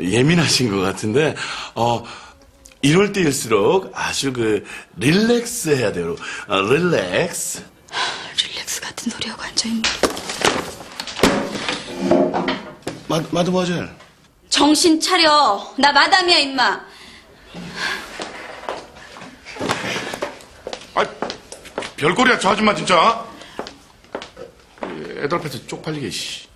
예민하신 것 같은데, 어, 이럴 때일수록 아주 그, 릴렉스 해야 돼요. 어, 릴렉스. 릴렉스 같은 소리하고 앉아있네. 마, 마드모아젤. 정신 차려. 나 마담이야, 임마. 아, 별꼴이야, 저 아줌마 진짜. 애들 앞에서 쪽팔리게, 씨.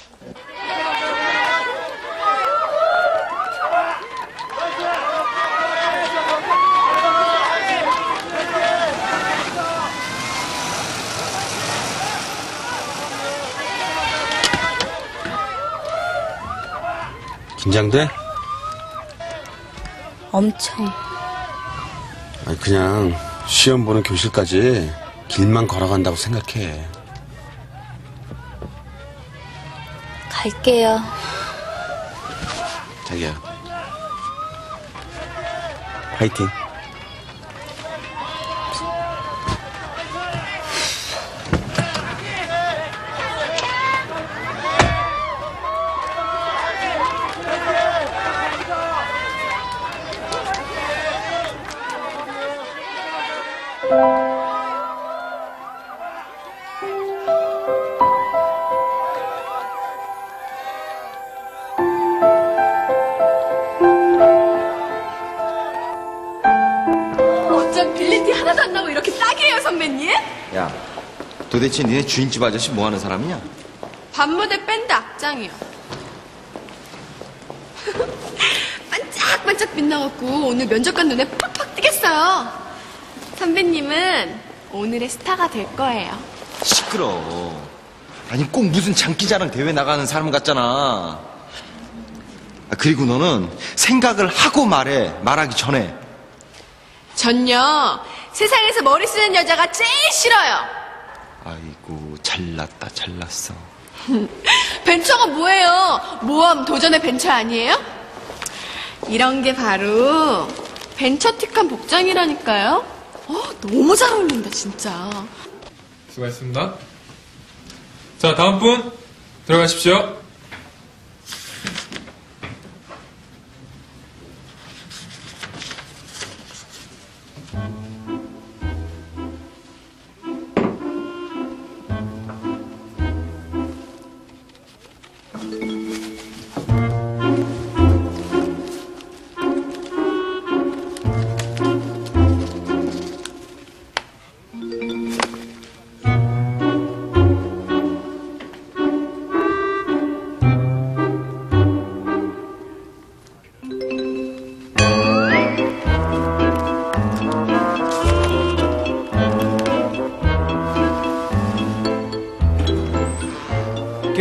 긴장돼? 엄청. 아니 그냥 시험 보는 교실까지 길만 걸어간다고 생각해. 갈게요. 자기야. 파이팅. 어쩜 빌린 티 하나도 안 나고 이렇게 싸게요, 선배님? 야, 도대체 니네 주인집 아저씨 뭐 하는 사람이냐? 밤무대 밴드 악장이요. 반짝반짝 빛나갖고 오늘 면접관 눈에 팍팍 뜨겠어요. 선배님은 오늘의 스타가 될 거예요. 시끄러. 아니, 꼭 무슨 장기자랑 대회 나가는 사람 같잖아. 아, 그리고 너는 생각을 하고 말해. 말하기 전에. 전요, 세상에서 머리 쓰는 여자가 제일 싫어요. 아이고, 잘났다, 잘났어. 벤처가 뭐예요? 모험 도전의 벤처 아니에요? 이런 게 바로 벤처틱한 복장이라니까요. 어, 너무 잘 어울린다, 진짜. 수고하셨습니다. 자, 다음 분 들어가십시오.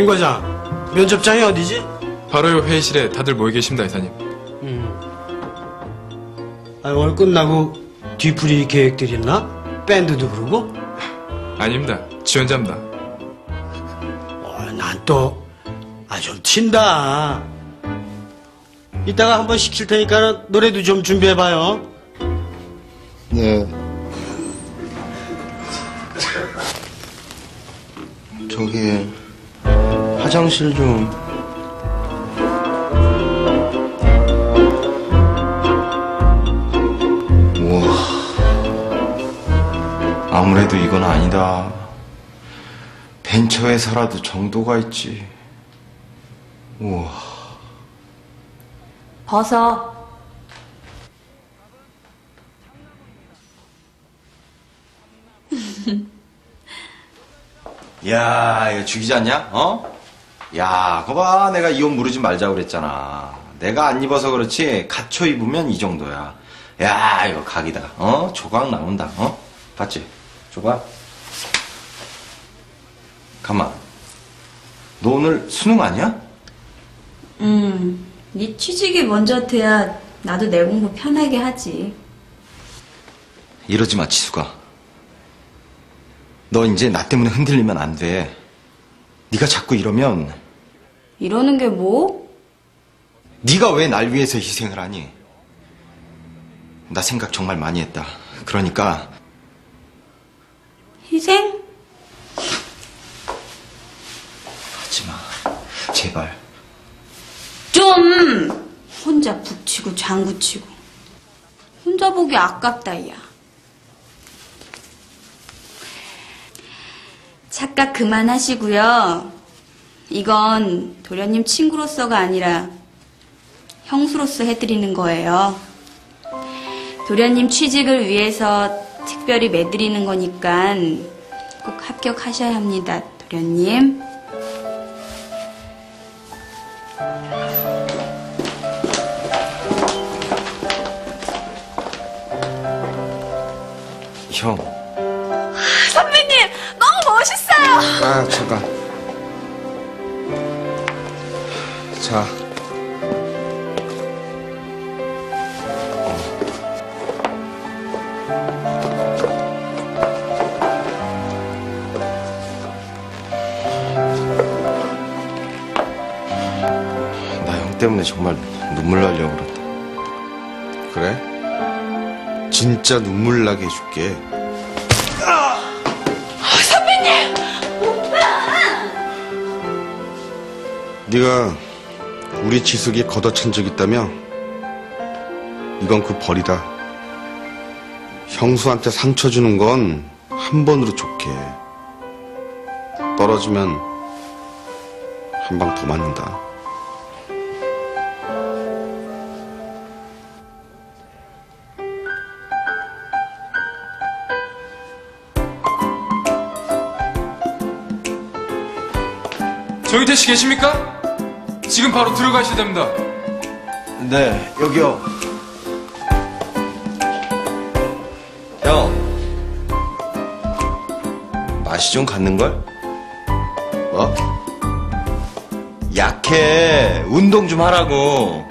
김 과장, 면접장이 어디지? 바로 요 회의실에 다들 모여 계십니다, 이사님. 아, 오늘 끝나고 뒤풀이 계획들 있나? 밴드도 부르고? 아닙니다. 지원자입니다. 어, 난 또, 아, 좀 튄다. 이따가 한번 시킬 테니까 노래도 좀 준비해봐요. 네. 저기, 화장실 좀. 우와. 아무래도 이건 아니다. 벤처에서라도 정도가 있지. 우와. 벗어. 야, 이거 죽이지 않냐? 어? 야, 거봐. 내가 이 옷 무르지 말자고 그랬잖아. 내가 안 입어서 그렇지. 갖춰 입으면 이 정도야. 야, 이거 각이다. 어? 조각 나온다. 어? 봤지? 조각? 가만. 너 오늘 수능 아니야? 음, 네 취직이 먼저 돼야 나도 내 공부 편하게 하지. 이러지 마, 지수가. 너 이제 나 때문에 흔들리면 안 돼. 네가 자꾸 이러면 이러는 게 뭐? 네가 왜 날 위해서 희생을 하니? 나 생각 정말 많이 했다. 그러니까 희생? 하지 마. 제발. 좀! 혼자 북치고 장구치고. 혼자 보기 아깝다, 야. 착각 그만하시고요. 이건 도련님 친구로서가 아니라 형수로서 해드리는 거예요. 도련님 취직을 위해서 특별히 매드리는 거니까 꼭 합격하셔야 합니다, 도련님. 형. 선배님, 너무 멋있어요! 아, 잠깐. 자. 나 형 때문에 정말 눈물 나려고 그랬다. 그래? 진짜 눈물 나게 해줄게. 선배님! 네가 우리 지숙이 걷어찬 적 있다며? 이건 그 벌이다. 형수한테 상처 주는 건 한 번으로 좋게. 떨어지면 한 방 더 맞는다. 정희태 씨 계십니까? 지금 바로 들어가셔야 됩니다. 네, 여기요. 형. 맛이 좀 갔는걸? 뭐? 약해. 운동 좀 하라고.